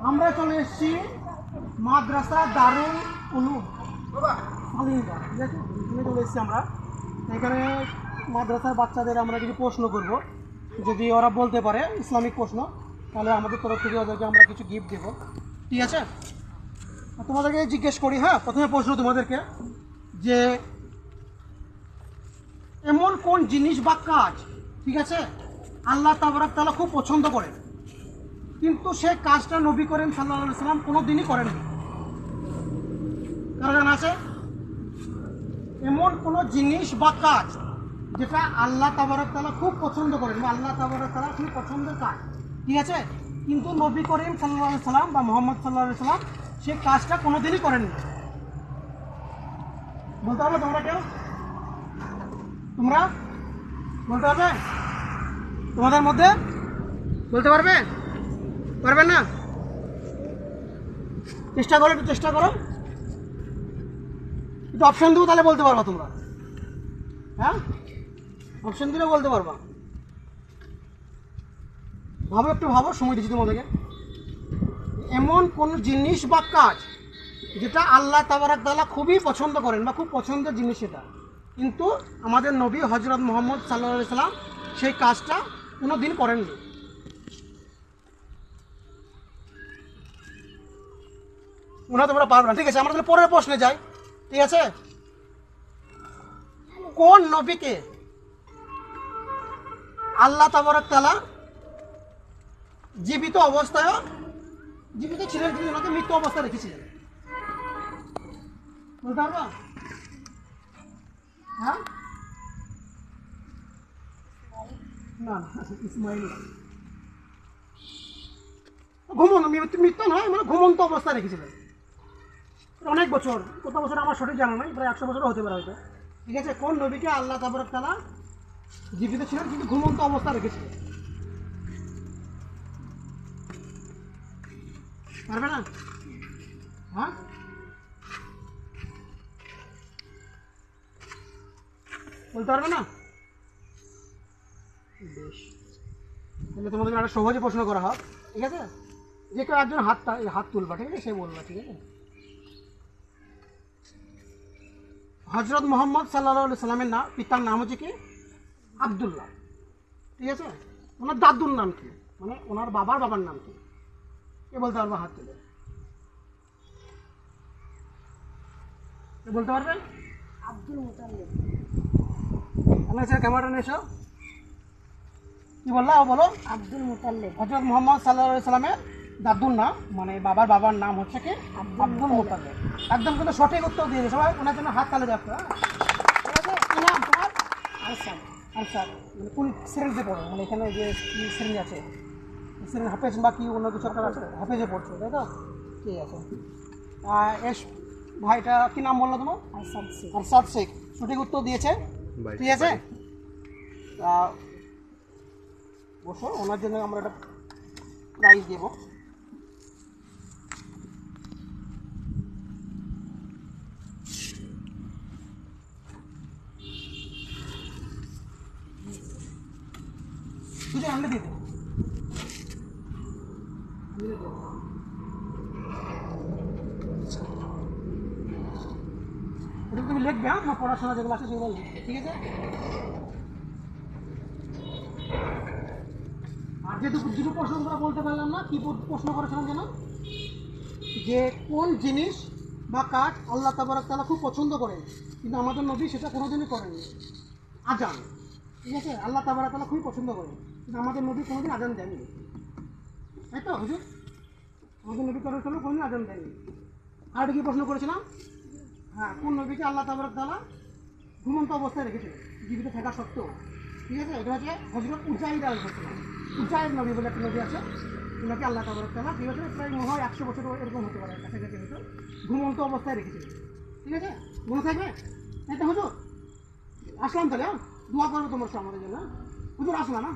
আমরা চলে এসেছি মাদ্রাসা দারুল উলুম। ঠিক আছে? এখানে চলে এসেছি আমরা। এখানে মাদ্রাসার বাচ্চাদের আমরা কিছু প্রশ্ন করব। যদি ওরা বলতে পারে ইসলামিক প্রশ্ন তাহলে আমাদের তরফ থেকে ওদেরকে আমরা কিছু গিফট দেবো। ঠিক আছে? তোমাদেরকে জিজ্ঞেস করি হ্যাঁ? প্রথমে প্রশ্ন তোমাদেরকে যে এমন কোন জিনিস বা কাজ ঠিক আছে? আল্লাহ তাবারাক তাআলা খুব পছন্দ করেন। কিন্তু সে কাজটা নবী করেন সাল্লাহ সাল্লাম কোনো দিনই করেননি। কারও জানা আছে? এমন কোনো জিনিস বা কাজ যেটা আল্লাহ তাবারক তাআলা খুব পছন্দ করেন বা আল্লাহ তাবারক তাআলা খুব পছন্দের কাজ, ঠিক আছে? কিন্তু নবী করিম সাল্লাহ সাল্লাম বা মোহাম্মদ সাল্লাহ সাল্লাম সে কাজটা কোনো দিনই করেননি। বলতে পারবে তোমরা কেউ? তোমরা? বলতে পারবে তোমাদের মধ্যে? বলতে পারবে? পারবে না? চেষ্টা করো, একটু চেষ্টা করো। একটু অপশন দেবো, তাহলে বলতে পারবা তোমরা। হ্যাঁ? অপশন দিলে বলতে পারবা। ভাবো, একটু ভাবো, সময় দিচ্ছি তোমাদেরকে। এমন কোন জিনিস বা কাজ যেটা আল্লাহ তাবারাক তাআলা খুবই পছন্দ করেন বা খুব পছন্দের জিনিস সেটা। কিন্তু আমাদের নবী হজরত মোহাম্মদ সাল্লাহ সাল্লাম সেই কাজটা কোনো দিন করেননি। হয় তোমরা পারবে না। ঠিক আছে, আমরা তাহলে পরের প্রশ্নে যাই। ঠিক আছে? কোন নবীকে আল্লাহ তাবারক তাআলা জীবিত অবস্থায়, জীবিত ছিলেন কিন্তু ওনাকে মৃত্যু অবস্থায় রেখেছিলেন? বলতে পারবা? হ্যাঁ? না ইসমাইল ঘুমন মৃত্যু নয় মানে ঘুমন্ত অবস্থায় রেখেছিলেন। অনেক বছর, কত বছর আমার সঠিক জানা নাই, প্রায় একশো বছরও হতে পারে হয়তো। ঠিক আছে, কোন নবীকে আল্লাহ তাবরক তালা জীবিত ছিলেন, কিন্তু ঘুমন্ত অবস্থা রেখেছিলেন? পারবে না? হ্যাঁ? বলতে পারবে না? বেশ। তাহলে তোমাদের একটা সহজে প্রশ্ন করা হোক। ঠিক আছে? যে কেউ একজন হাত তা- হাত তুলবা, ঠিক আছে? সে বলবা, ঠিক আছে? হজরত মোহাম্মদ সাল্লাহ সাল্লামের নাম পিতার নাম হচ্ছে কি? আবদুল্লাহ। ঠিক আছে? ওনার দাদুর নাম কি? মানে ওনার বাবার বাবার নাম কি? কে বলতে পারবে হাত তুলে। কে বলতে পারবেন আব্দুল মুতাল্লিব আমার স্যার ক্যামেরাটা নিয়ে কি বললা? বলো। আব্দুল মুতাল্লিব হজরত মোহাম্মদ সাল্লাহ সাল্লামের দাদুর নাম মানে বাবার বাবার নাম হচ্ছে কি? আব্দুল আব্দুল মোতালেব। একদম কিন্তু সঠিক উত্তর দিয়ে দিয়েছে। সবাই ওনার জন্য হাত তালে নাম তোমার? আসাম আচ্ছা মানে কোন পড়ো? মানে এখানে যে আছে? হাফেজ বা কি অন্য কিছু একটা আছে? হাফেজে। পড়ছো তাই তো? ঠিক আছে। আর এস ভাইটা কি নাম বলল তোমার? আসাম শেখ। আরসাদ শেখ। সঠিক উত্তর দিয়েছে? ঠিক আছে? বসো ওনার জন্য আমরা একটা প্রাইজ দেব। শুধু আমরা দিয়ে দেবো। এটা তুমি লিখবে হ্যাঁ তোমার পড়াশোনা যেগুলো আছে সেগুলো ঠিক আছে? আর যেহেতু দুটো প্রশ্ন তোমরা বলতে পারলাম না, কি প্রশ্ন করেছিলাম যেন? যে কোন জিনিস বা কাজ আল্লাহ তাবারক তাআলা খুব পছন্দ করেন, কিন্তু আমাদের নবী সেটা কোনোদিনই করেনি আজান। ঠিক আছে? আল্লাহ তাবারক তালা খুবই পছন্দ করেন কিন্তু আমাদের নবী কোনোদিন আজান দেয়নি। তাই তো হুজুর? আমাদের নবী করার জন্য কোনোদিন আজান দেয়নি। আর কি প্রশ্ন করেছিলাম? হ্যাঁ কোন নবীকে আল্লাহ তাবারক তাআলা ঘুমন্ত অবস্থায় রেখেছে জীবিত থাকা সত্ত্বেও। ঠিক আছে? এটা হচ্ছে হজরত উজাইদ আল হাসান উজাইদ নবী বলে একটা নবী আছে। ওনাকে আল্লাহ তাবারক তাআলা ঠিক আছে প্রায় মনে হয় একশো বছর এরকম হতে পারে। কাছাকাছি হয়তো ঘুমন্ত অবস্থায় রেখেছিল ঠিক আছে? মনে থাকবে? এটা হুজুর? আসলাম তাহলে হ্যাঁ? দোয়া করবে তোমার সামনে যেন হ্যাঁ? আসলাম না